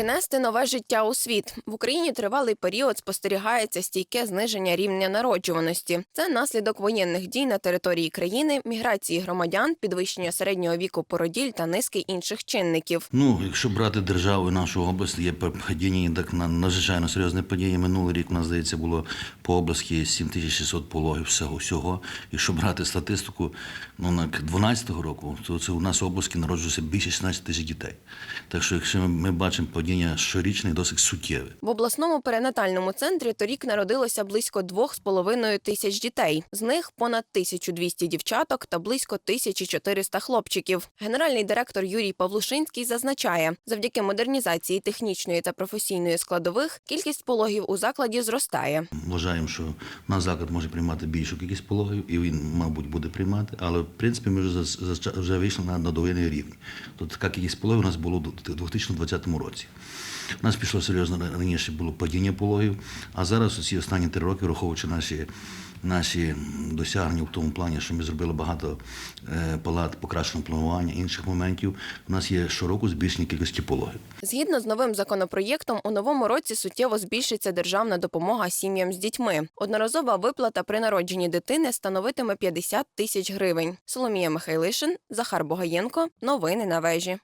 Принести нове життя у світ в Україні тривалий період спостерігається стійке зниження рівня народжуваності. Це наслідок воєнних дій на території країни, міграції громадян, підвищення середнього віку породіль та низки інших чинників. Ну, якщо брати державу нашу область, є падіння, так на надзвичайно серйозне падіння. Минулий рік нас здається було по області 7600 пологів всього всього. Якщо брати статистику, ну на 12 року, то це у нас області народжується більше 16 тисяч дітей. Так що, якщо ми бачимо падіння щорічне, досить суттєве. В обласному перинатальному центрі торік народилося близько 2,5 тисяч дітей. З них понад 1200 дівчаток та близько 1400 хлопчиків. Генеральний директор Юрій Павлушинський зазначає, завдяки модернізації технічної та професійної складових кількість пологів у закладі зростає. Вважаємо, що наш заклад може приймати більшу кількість пологів, і він, мабуть, буде приймати. Але в принципі ми вже вже вийшли на, на довоєнний рівень. Тобто така кількість пологів у нас було у 2020 році. У нас пішло серйозно раніше було падіння пологів, а зараз ці останні три роки, враховуючи наші, наші досягнення в тому плані, що ми зробили багато е, палат покращеного планування, інших моментів, у нас є щороку збільшення кількості пологів. Згідно з новим законопроєктом, у новому році суттєво збільшиться державна допомога сім'ям з дітьми. Одноразова виплата при народженні дитини становитиме 50 тисяч гривень. Соломія Михайлишин, Захар Богаєнко. Новини на вежі.